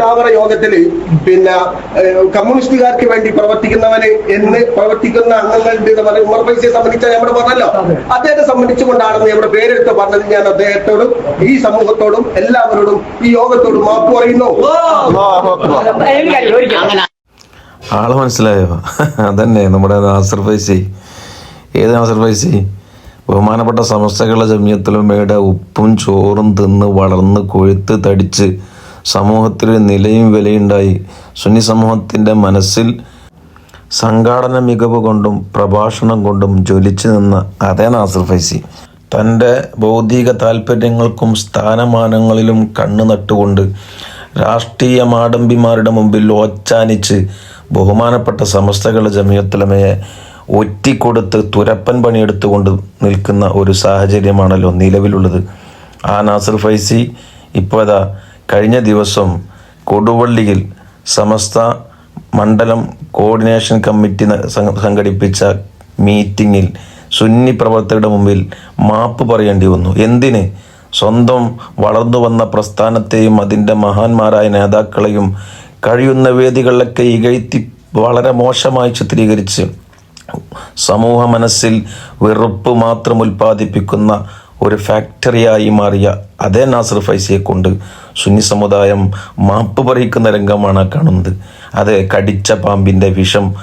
മുഷാവറ യോഗത്തിൽ പിന്നെ കമ്മ്യൂണിസ്റ്റുകാർക്ക് വേണ്ടി പ്രവർത്തിക്കുന്നവന് എന്ന് പ്രവർത്തിക്കുന്ന അംഗങ്ങളുടെ ഉമർ പൈസയെ സംബന്ധിച്ച നമ്മൾ പറഞ്ഞല്ലോ. അദ്ദേഹത്തെ സംബന്ധിച്ചുകൊണ്ടാണെന്ന് നമ്മുടെ പേരെടുത്ത് പറഞ്ഞത് ഞാൻ അദ്ദേഹത്തോടും ഈ സമൂഹത്തോടും എല്ലാവരോടും ഈ യോഗത്തോടും മാപ്പ് പറയുന്നു. ആൾ മനസ്സിലായോ? അതന്നെ നമ്മുടെ നാസർ ഫൈസി. ഏത് നാസർ ഫൈസി? ബഹുമാനപ്പെട്ട സമസ്തകളുടെ ജമ്യത്തിലും മേടെ ഉപ്പും ചോറും തിന്ന് വളർന്ന് കൊഴുത്ത് തടിച്ച് സമൂഹത്തിൽ നിലയും വിലയുണ്ടായി. സുന്നി സമൂഹത്തിന്റെ മനസ്സിൽ സംഘാടന മികവ് കൊണ്ടും പ്രഭാഷണം കൊണ്ടും ജ്വലിച്ചു നിന്ന അതേ നാസർ ഫൈസി. തന്റെ ബൗദ്ധിക താല്പര്യങ്ങൾക്കും സ്ഥാനമാനങ്ങളിലും കണ്ണു നട്ടുകൊണ്ട് രാഷ്ട്രീയ മാടമ്പിമാരുടെ മുമ്പിൽ ഓച്ചാനിച്ച് ബഹുമാനപ്പെട്ട സമസ്തകളുടെ ജമിയത്തലമയെ ഒറ്റിക്കൊടുത്ത് തുരപ്പൻ പണിയെടുത്തുകൊണ്ട് നിൽക്കുന്ന ഒരു സാഹചര്യമാണല്ലോ നിലവിലുള്ളത്. ആ നാസർ ഫൈസി ഇപ്പോൾ കഴിഞ്ഞ ദിവസം കൊടുവള്ളിയിൽ സമസ്ത മണ്ഡലം കോർഡിനേഷൻ കമ്മിറ്റി സംഘടിപ്പിച്ച മീറ്റിങ്ങിൽ സുന്നി പ്രവർത്തകരുടെ മുമ്പിൽ മാപ്പ് പറയേണ്ടി വന്നു. എന്തിന്? സ്വന്തം വളർന്നു വന്ന പ്രസ്ഥാനത്തെയും അതിന്റെ മഹാന്മാരായ നേതാക്കളെയും കഴിയുന്ന വേദികളിലൊക്കെ ഇകഴ്ത്തി വളരെ മോശമായി ചിത്രീകരിച്ച് സമൂഹ മനസ്സിൽ വെറുപ്പ് മാത്രം ഉൽപ്പാദിപ്പിക്കുന്ന ഒരു ഫാക്ടറിയായി മാറിയ അതേ നാസർ ഫൈസിയെ കൊണ്ട് സുന്നി സമുദായം മാപ്പ് പറയിക്കുന്ന രംഗമാണ് കാണുന്നത്. അത് കടിച്ച പാമ്പിന്റെ വിഷം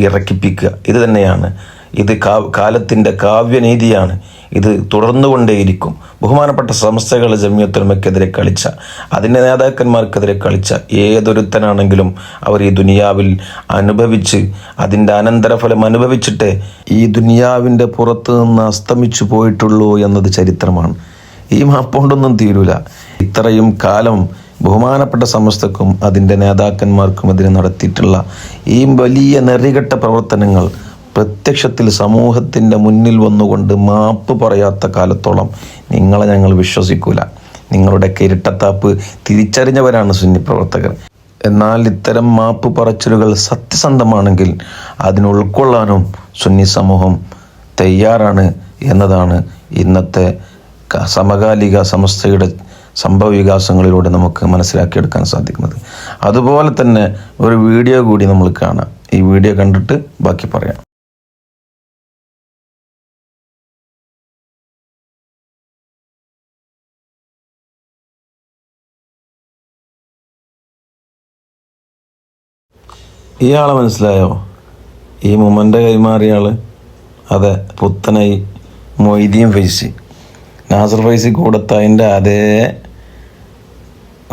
ഇറക്കിപ്പിക്കുക. ഇത് തന്നെയാണ്. ഇത് കാ കാലത്തിന്റെ കാവ്യനീതിയാണ്. ഇത് തുടർന്നുകൊണ്ടേയിരിക്കും. ബഹുമാനപ്പെട്ട സംസ്ഥകൾ ജമ്യത്തൊരുമയ്ക്കെതിരെ കളിച്ച അതിന്റെ നേതാക്കന്മാർക്കെതിരെ കളിച്ച ഏതൊരുത്തനാണെങ്കിലും അവർ ഈ ദുനിയാവിൽ അനുഭവിച്ച് അതിന്റെ അനന്തരഫലം അനുഭവിച്ചിട്ടേ ഈ ദുനിയാവിന്റെ പുറത്ത് നിന്ന് അസ്തമിച്ചു പോയിട്ടുള്ളൂ എന്നത് ചരിത്രമാണ്. ഈ മാപ്പോണ്ടൊന്നും തീരൂല. ഇത്രയും കാലം ബഹുമാനപ്പെട്ട സമസ്തക്കും അതിന്റെ നേതാക്കന്മാർക്കും എതിരെ നടത്തിയിട്ടുള്ള ഈ വലിയ നെറികെട്ട പ്രവർത്തനങ്ങൾ പ്രത്യക്ഷത്തിൽ സമൂഹത്തിന്റെ മുന്നിൽ വന്നുകൊണ്ട് മാപ്പ് പറയാത്ത കാലത്തോളം നിങ്ങളെ ഞങ്ങൾ വിശ്വസിക്കൂല. നിങ്ങളുടെ കിരട്ടത്താപ്പ് തിരിച്ചറിഞ്ഞവരാണ് സുന്നി പ്രവർത്തകർ എന്നാൽ ഇത്തരം മാപ്പ് പറച്ചിലുകൾ സത്യസന്ധമാണെങ്കിൽ അതിന് ഉൾക്കൊള്ളാനും സുന്നി സമൂഹം തയ്യാറാണ് എന്നതാണ് ഇന്നത്തെ സമകാലിക സമസ്തയുടെ സംഭവ വികാസങ്ങളിലൂടെ നമുക്ക് മനസ്സിലാക്കിയെടുക്കാൻ സാധിക്കുന്നത്. അതുപോലെ തന്നെ ഒരു വീഡിയോ കൂടി നമ്മൾ കാണാം. ഈ വീഡിയോ കണ്ടിട്ട് ബാക്കി പറയാം. ഇയാളെ മനസ്സിലായോ? ഈ മുമ്മന്റെ കൈമാറിയ അതെ പുത്തനായി മൊയ്തിയും ഫൈസി. നാസർ ഫൈസി കൂടത്തായിന്റെ അതേ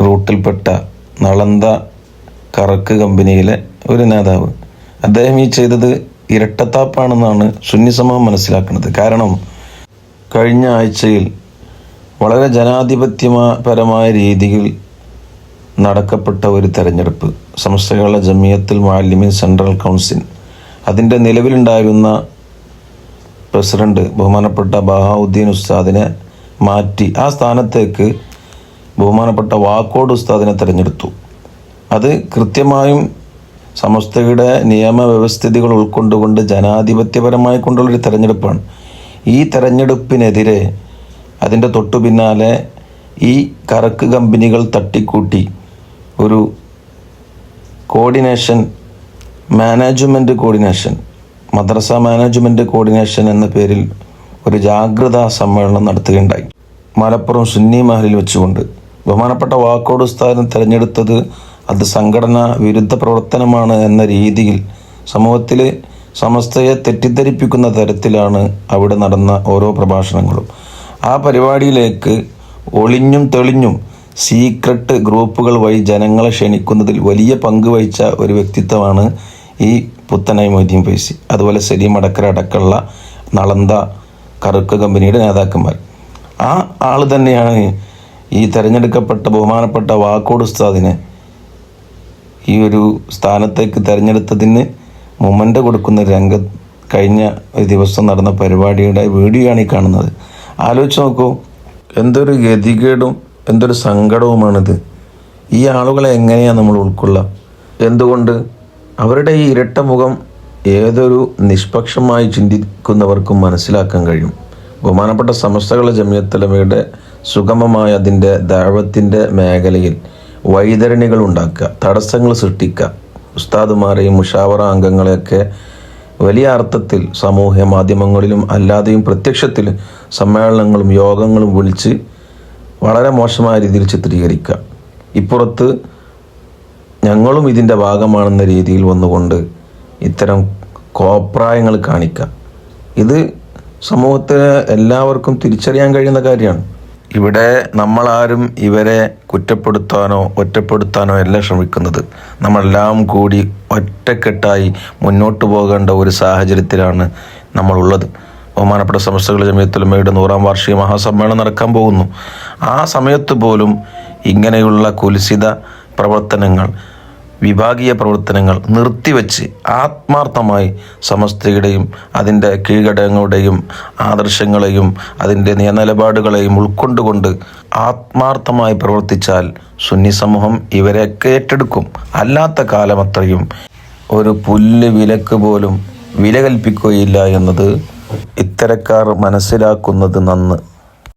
റൂട്ടിൽപ്പെട്ട നളന്ത കറക്ക് കമ്പനിയിലെ ഒരു നേതാവ്. അദ്ദേഹം ഈ ചെയ്തത് ഇരട്ടത്താപ്പാണെന്നാണ് സുന്നി സമൂഹം മനസ്സിലാക്കുന്നത്. കാരണം കഴിഞ്ഞ ആഴ്ചയിൽ വളരെ ജനാധിപത്യപരമായ രീതിയിൽ നടക്കപ്പെട്ട ഒരു തെരഞ്ഞെടുപ്പ്. സംസ്ഥകളുടെ ജമിയത്തിൽ മാലിമിൻ സെൻട്രൽ കൗൺസിൽ. അതിന്റെ നിലവിലുണ്ടായിരുന്ന പ്രസിഡന്റ് ബഹുമാനപ്പെട്ട ബഹാവുദ്ദീൻ ഉസ്താദിനെ മാറ്റി. ആ സ്ഥാനത്തേക്ക് ബഹുമാനപ്പെട്ട വാക്കോട് ഉസ്താദിനെ തിരഞ്ഞെടുത്തു. അത് കൃത്യമായും സമസ്തയുടെ നിയമവ്യവസ്ഥിതികൾ ഉൾക്കൊണ്ടുകൊണ്ട് ജനാധിപത്യപരമായി കൊണ്ടുള്ളൊരു തെരഞ്ഞെടുപ്പാണ്. ഈ തെരഞ്ഞെടുപ്പിനെതിരെ അതിന്റെ തൊട്ടു പിന്നാലെ ഈ കറക്ക് കമ്പനികൾ തട്ടിക്കൂട്ടി ഒരു കോർഡിനേഷൻ മാനേജ്മെന്റ് കോർഡിനേഷൻ മദ്രസ മാനേജ്മെന്റ് കോർഡിനേഷൻ എന്ന പേരിൽ ഒരു ജാഗ്രതാ സമ്മേളനം നടത്തുകയുണ്ടായി. മലപ്പുറം സുന്നി മഹലിൽ വെച്ചുകൊണ്ട് ബഹുമാനപ്പെട്ട വാക്കോട് സ്ഥാനം തിരഞ്ഞെടുത്തത് അത് സംഘടനാ വിരുദ്ധ പ്രവർത്തനമാണ് എന്ന രീതിയിൽ സമൂഹത്തിലെ സമസ്തയെ തെറ്റിദ്ധരിപ്പിക്കുന്ന തരത്തിലാണ് അവിടെ നടന്ന ഓരോ പ്രഭാഷണങ്ങളും. ആ പരിപാടിയിലേക്ക് ഒളിഞ്ഞും തെളിഞ്ഞും സീക്രട്ട് ഗ്രൂപ്പുകൾ വഴി ജനങ്ങളെ ക്ഷണിക്കുന്നതിൽ വലിയ പങ്ക് വഹിച്ച ഒരു വ്യക്തിത്വമാണ് ഈ പുത്തനായി മൊയ്തീൻ ഫൈസി. അതുപോലെ സലീം അടക്കര അടക്കമുള്ള നളന്ത കറുക്ക് കമ്പനിയുടെ നേതാക്കന്മാർ. ആ ആൾ തന്നെയാണ് ഈ തിരഞ്ഞെടുക്കപ്പെട്ട ബഹുമാനപ്പെട്ട വാക്കോട് ഉസ്താദിനെ ഈ ഒരു സ്ഥാനത്തേക്ക് തിരഞ്ഞെടുത്തതിന് മൊമന്റ് കൊടുക്കുന്ന രംഗ കഴിഞ്ഞ ഒരു ദിവസം നടന്ന പരിപാടിയുടെ വീഡിയോ ആണ് ഈ കാണുന്നത്. ആലോചിച്ച് നോക്കൂ എന്തൊരു ഗതികേടും എന്തൊരു സങ്കടവുമാണിത്. ഈ ആളുകളെ എങ്ങനെയാണ് നമ്മൾ ഉൾക്കൊള്ളുക എന്തുകൊണ്ട്? അവരുടെ ഈ ഇരട്ട മുഖം ഏതൊരു നിഷ്പക്ഷമായി ചിന്തിക്കുന്നവർക്കും മനസ്സിലാക്കാൻ കഴിയും. ബഹുമാനപ്പെട്ട സമസ്തകളുടെ ജമിയത്തലമയുടെ സുഗമമായ അതിന്റെ ദാവത്തിന്റെ മേഖലയിൽ വൈതരണികൾ ഉണ്ടാക്കുക തടസ്സങ്ങൾ സൃഷ്ടിക്കുക. ഉസ്താദുമാരെയും മുഷാവറ അംഗങ്ങളെയൊക്കെ വലിയ അർത്ഥത്തിൽ സമൂഹ മാധ്യമങ്ങളിലും അല്ലാതെയും പ്രത്യക്ഷത്തിൽ സമ്മേളനങ്ങളും യോഗങ്ങളും വിളിച്ച് വളരെ മോശമായ രീതിയിൽ ചിത്രീകരിക്കുക. ഇപ്പുറത്ത് ഞങ്ങളും ഇതിന്റെ ഭാഗമാണെന്ന രീതിയിൽ വന്നുകൊണ്ട് ഇത്തരം കോപ്രായങ്ങൾ കാണിക്കുക. ഇത് സമൂഹത്തിന് എല്ലാവർക്കും തിരിച്ചറിയാൻ കഴിയുന്ന കാര്യമാണ്. ഇവിടെ നമ്മളാരും ഇവരെ കുറ്റപ്പെടുത്താനോ ഒറ്റപ്പെടുത്താനോ അല്ല ശ്രമിക്കുന്നത്. നമ്മളെല്ലാം കൂടി ഒറ്റക്കെട്ടായി മുന്നോട്ട് പോകേണ്ട ഒരു സാഹചര്യത്തിലാണ് നമ്മളുള്ളത്. ബഹുമാനപ്പെട്ട സമസ്തകളുടെ ജമിയത്തുലമയുടെ നൂറാം വാർഷിക മഹാസമ്മേളനം നടക്കാൻ പോകുന്നു. ആ സമയത്ത് പോലും ഇങ്ങനെയുള്ള കുൽസിത പ്രവർത്തനങ്ങൾ വിഭാഗീയ പ്രവർത്തനങ്ങൾ നിർത്തിവെച്ച് ആത്മാർത്ഥമായി സമസ്തയുടെയും അതിന്റെ കീഴ്ഘടകങ്ങളുടെയും ആദർശങ്ങളെയും അതിന്റെ നിയനിലപാടുകളെയും ഉൾക്കൊണ്ടുകൊണ്ട് ആത്മാർത്ഥമായി പ്രവർത്തിച്ചാൽ സുന്നി സമൂഹം ഇവരെ ഏറ്റെടുക്കും. അല്ലാത്ത കാലമത്രയും ഒരു പുല്ല് വിലക്ക് പോലും വില കൽപ്പിക്കുകയില്ല എന്നത് ഇത്തരക്കാർ മനസ്സിലാക്കുന്നത് നന്ന്